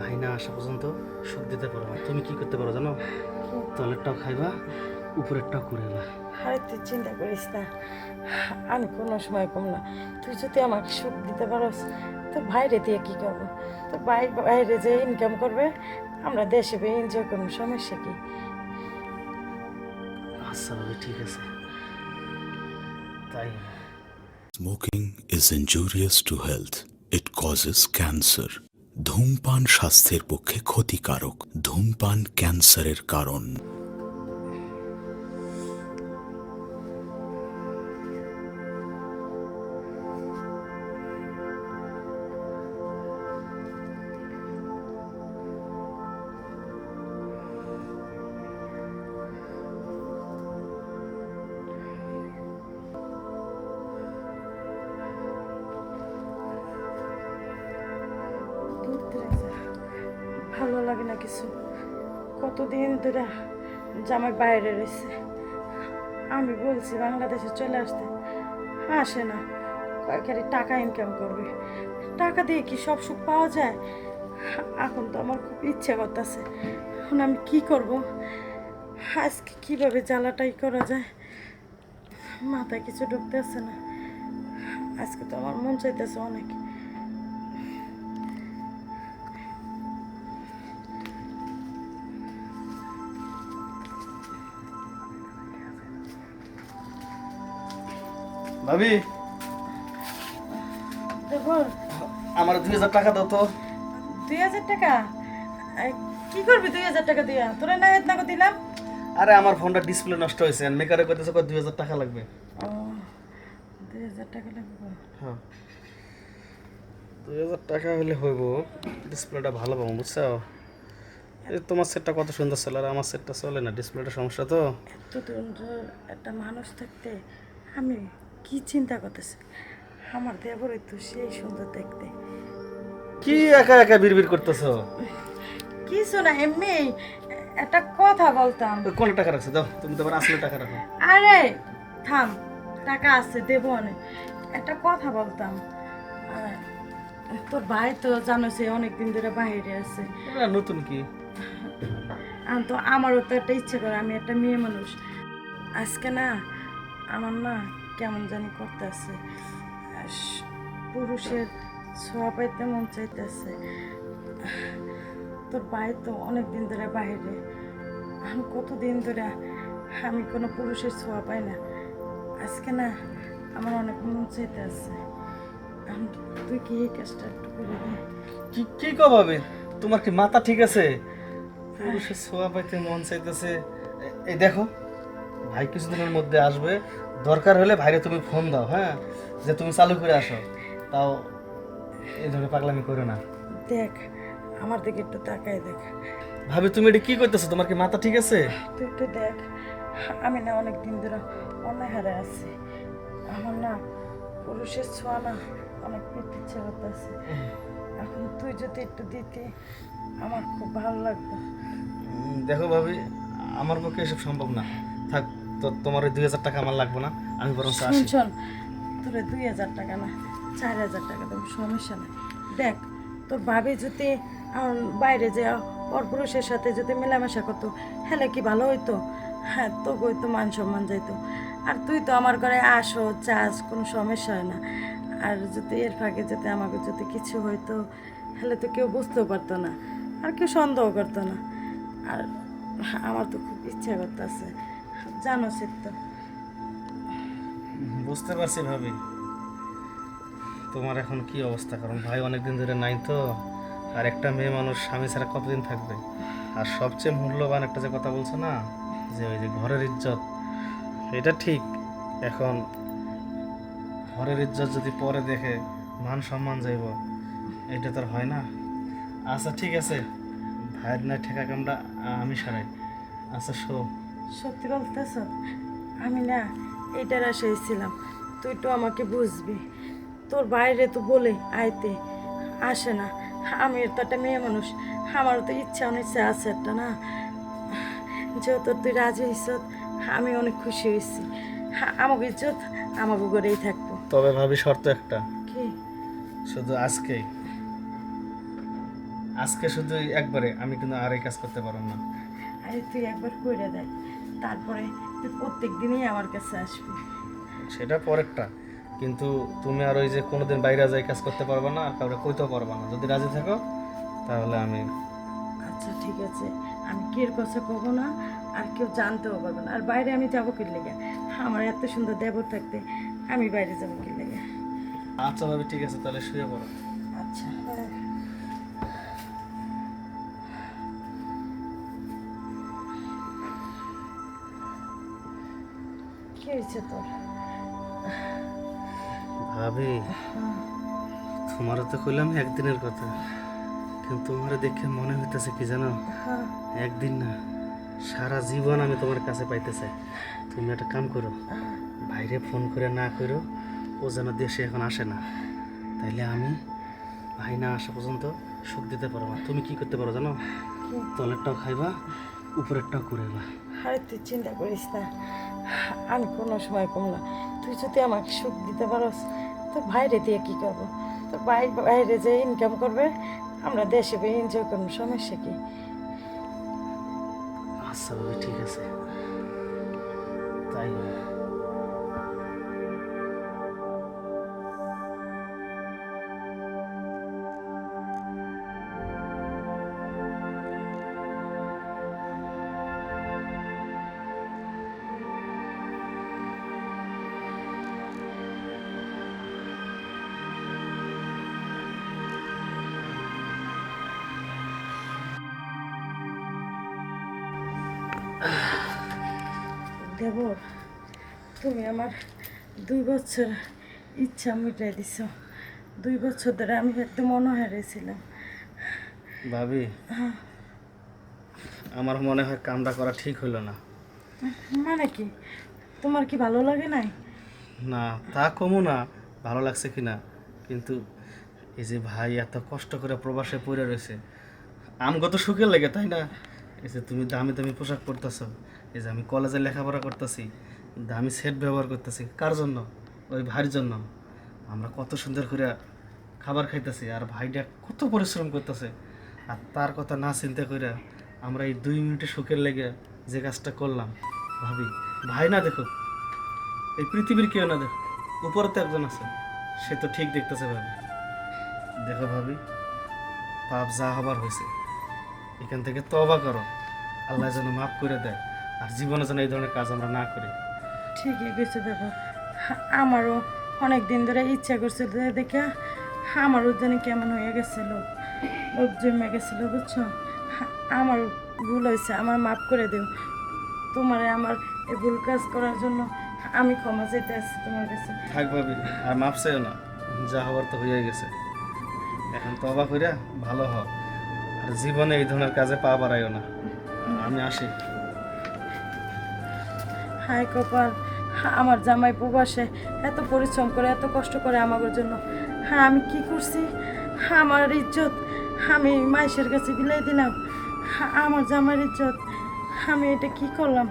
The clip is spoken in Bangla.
ভাই না আসা পর্যন্ত সুখ দিতে পারো না। তুমি কি করতে পারো জানো? তলেরটাও খাইবা উপরেরটাও করে এলা। আরে তুই চিন্তা করিস না আমি কোনো সময় কম না। তুই যদি আমাকে সুখ দিতে পারস তো বাইরে দিয়ে কি করব? তো ভাই বাইরে যে ইনকাম করবে আমরা দেশে এনজয় করব সমস্যা কি? আচ্ছা ঠিক আছে। তাই। Smoking is injurious to health. It causes cancer. ধূমপান স্বাস্থ্যের পক্ষে ক্ষতিকারক ধূমপান ক্যান্সারের কারণ। কিছু। কতদিন ধরে জামাই বাইরে রয়েছে। আমি বলছি, বাংলাদেশে চলে আসতে আসে না। কয়েকবারই টাকা ইনকাম করবে। টাকা দিয়ে কি সব সুখ পাওয়া যায়? এখন তো আমার খুব ইচ্ছে করতেছে। এখন আমি কি করব? আজকে কীভাবে জ্বালাটাই করা যায়? মাথায় কিছু ঢুকতেছে না। আজকে তো আমার মন চাইতেছে অনেক। ভাবি। আমার দুই হাজার টাকা দাও তো। দুই হাজার টাকা? কি করবি দুই হাজার টাকা দিয়া? তোরা না হেত না দিলাম। আরে আমার ফোনটা ডিসপ্লে নষ্ট হয়েছে। আর মেকারে কইতেছে কয় দুই হাজার টাকা লাগবে। ও দুই হাজার টাকা লাগবে। হ্যাঁ। দুই হাজার টাকা হলে হইব। ডিসপ্লেটা ভালো পাবো বুঝছ? তোমার সেটটা কত সুন্দর চলে আর আমার সেটটা চলে না ডিসপ্লেটা সমস্যা তো। এত একটা মানুষ থাকতে আমি কি চিন্তা করতেছে? আমার দেবরই তো সেই সুন্দর দেখতে। কি একা একা বিড়বিড় করতেছো? কিছু না এমনি একটা কথা বলতাম। কোন টাকা রাখছো? দাও তুমি তোমার আসলে টাকা রাখো। আরে থাম টাকা আছে দেব অনেক। একটা কথা বলতাম। তোর ভাই তো জানো সে অনেকদিন ধরে বাইরে আছে। নতুন কি? তো আমারও তো একটা ইচ্ছে করে আমি একটা মেয়ে মানুষ। আজকে না আমার না কেমন জানি করতেছে। পুরুষের ছোঁয়া পাইতে মন চাইতেছে। তোর ভাই তো অনেক দিন ধরে বাইরে। আমি কতদিন ধরে আমি কোনো পুরুষের ছোঁয়া পাই না। আজকে না আমার অনেক মন চাইতেছে। তুই কি এই কাজটা একটু করে কি কি কো ভাবে তোমার কি মাথা ঠিক আছে? পুরুষের ছোঁয়া পাইতে মন চাইতেছে। এই দেখো ভাই কিছুদিনের মধ্যে আসবে। দরকার হলে ভাইরে তুমি ফোন দাও হ্যাঁ? যে তুমি চালু করে আসো। তাও এই ধরে পাগলামি করো না। দেখ আমার দিকে একটু তাকাই দেখ। ভাবি তুমি এটা কি করতেছো? তোমার কি মাথা ঠিক আছে? তুই একটু দেখ আমি না অনেক দিন ধরে অনাহারে আছি। আমার না পুরুষের ছোঁয়া না অনেক পেতে ইচ্ছে করতেছে এখন তুই যদি একটু দিতি আমার খুব ভালো লাগতো। দেখো ভাবি আমার পক্ষে এসব সম্ভব না। থাক তো তোমার ওই দুই হাজার টাকা আমার লাগবে না, আমি বরং আসি। তোরে দুই হাজার টাকা না, চার হাজার টাকা দেবো, সমস্যা নাই। দেখ, তোর ভাবি যদি বাইরে যে পর পুরুষের সাথে যদি মেলামেশা করতো হ্যালে কি ভালো হইতো? হ্যাঁ তো তো মান সম্মান যাইতো। আর তুই তো আমার ঘরে আসো চাস কোনো সমস্যা হয় না। আর যদি এর ফাঁকে যদি আমাকে যদি কিছু হইতো, হলে তো কেউ বুঝতেও পারতো না, আর কেউ সন্দেহ করতো না। আর আমার তো খুব ইচ্ছা করতেছে। জানো তো। বুঝতে পারছি ভাবি। তোমার এখন কি অবস্থা? কারণ ভাই অনেকদিন ধরে নাই তো, আর একটা মেয়ে মানুষ স্বামী ছাড়া কতদিন থাকবে? আর সবচেয়ে মূল্যবান একটা যে কথা বলছো না, যে ওই যে ঘরের ইজ্জত, এটা ঠিক। এখন ঘরের ইজ্জত যদি পরে দেখে মান সম্মান যাইব, এটা তো আর হয় না। আচ্ছা ঠিক আছে। ভাইয়ের না ঠেকা কামটা আমি সারাই। আচ্ছা শো সত্যি বলতেছ? আমি না এইটার আশায় ছিলাম। তুই তো আমাকে বুঝবি। তোর বাইরে তো বলে আইতে আসে না। আমি তো একটা মেয়ে মানুষ। আমারও তো ইচ্ছা অনিচ্ছা আছে একটা না? যেহেতু তুই রাজি হয়েছ আমি অনেক খুশি হয়েছি আমাকে ইজ্জত আমাকে ঘরেই থাকব। তবে ভাবি শর্ত একটা। কি? শুধু আজকেই আজকে শুধু একবারে। আমি কিন্তু আর এই কাজ করতে পারব না। আরে তুই একবার করে দেখ। তারপরে তুই প্রত্যেক দিনই আমার কাছে আসবি। সেটা পরেরটা। কিন্তু তুমি আর ওই যে কোনোদিন বাইরে যাই কাজ করতে পারবে না আর কাউকে কইতেও পারবে না। যদি রাজি থাকো তাহলে আমি আচ্ছা ঠিক আছে। আমি কের কাছে কবো না? আর কেউ জানতেও পারবে না। আর বাইরে আমি যাব কি লেগে? আমার এত সুন্দর দেবর থাকতে আমি বাইরে যাব কি লেগে? আচ্ছা ভাবি ঠিক আছে তাহলে শুয়ে পড়ো। হয়েছে তোর? ভাবি তোমারও তো কইলাম একদিনের কথা কিন্তু তোমার দেখে মনে হইতেছে কি জানো? হ্যাঁ। একদিন না সারা জীবন আমি তোমার কাছে পাইতে চাই। তুমি একটা কাম করো বাইরে ফোন করে না করো ও যেন দেশে এখন আসে না। তাইলে আমি ভাই না আসা পর্যন্ত সুখ দিতে পারব না। তুমি কি করতে পারো জানো? তলেরটাও খাইবা উপরেরটাও করেবা আরে তুই চিন্তা করিস না। আমি কোনো সময় কম না। তুই যদি আমাকে সুখ দিতে পারস তো বাইরে দিয়ে কী করব? তো বাইরে বাইরে যে ইনকাম করবে, আমরা দেশে এনজয় করব, সমস্যা কি? আচ্ছা ঠিক আছে। দেবর তুমি আমার দুই বছর ইচ্ছা মিটাই দিছ। দুই বছর ধরে আমি একটু একদম অনহারেছিলাম ভাবি আমার মনে হয় কামটা করা ঠিক হলো না। মানে কি? তোমার কি ভালো লাগে নাই? না তা কমও না ভালো লাগছে কি না কিন্তু এই যে ভাই এত কষ্ট করে প্রবাসে পড়ে রয়েছে আমগত সুখে লাগে তাই না? এই যে তুমি দামি দামি পোশাক পরতেছ, এই যে আমি কলেজে লেখাপড়া করতেছি, দামি সেট ব্যবহার করতেছি, কার জন্য? ওই ভাইয়ের জন্য। আমরা কত সুন্দর করে খাবার খাইতেছি, আর ভাইটা কত পরিশ্রম করতেছে। আর তার কথা না চিন্তা করে আমরা এই দুই মিনিটে সুখের লেগে যে কাজটা করলাম। ভাবি, ভাই না দেখো, এই পৃথিবীর কেউ না দেখো, উপরে তো একজন আছে, সে তো ঠিক দেখতেছে ভাবি। দেখো ভাবি, পাপ যা হবার হয়েছে। এখান থেকে তবা করো। আল্লাহ যেন মাফ করে দেয়। আর জীবনে যেন এই ধরনের কাজ আমরা না করি। ঠিকই গেছে দেখো। আমারও অনেক দিন ধরে ইচ্ছা করছিল দেখে আমারও যেন কেমন হয়ে গেছিল। লোক জমে গেছিল বুঝছ? আমার ভুল হয়েছে আমার মাফ করে দিও। তোমারে আমার এই ভুল কাজ করার জন্য আমি ক্ষমা চাইতে আসছি তোমার কাছে। থাক ভাবি আর মাফ চাইও না। যা হবার তো হয়ে গেছে। এখন তবা কইরা ভালো হও। জীবনে এই ধরনের কাজে পা বাড়াইও না। আমি আসি। হাই কপাল, আমার জামাই প্রবাসে এত পরিশ্রম করে, এত কষ্ট করে আমার জন্য। হ্যাঁ আমি কি করছি? আমার ইজ্জত, আমি মাইসের কাছে বিলাই দিলাম। আমার জামার ইজ্জত, আমি এটা কি করলাম?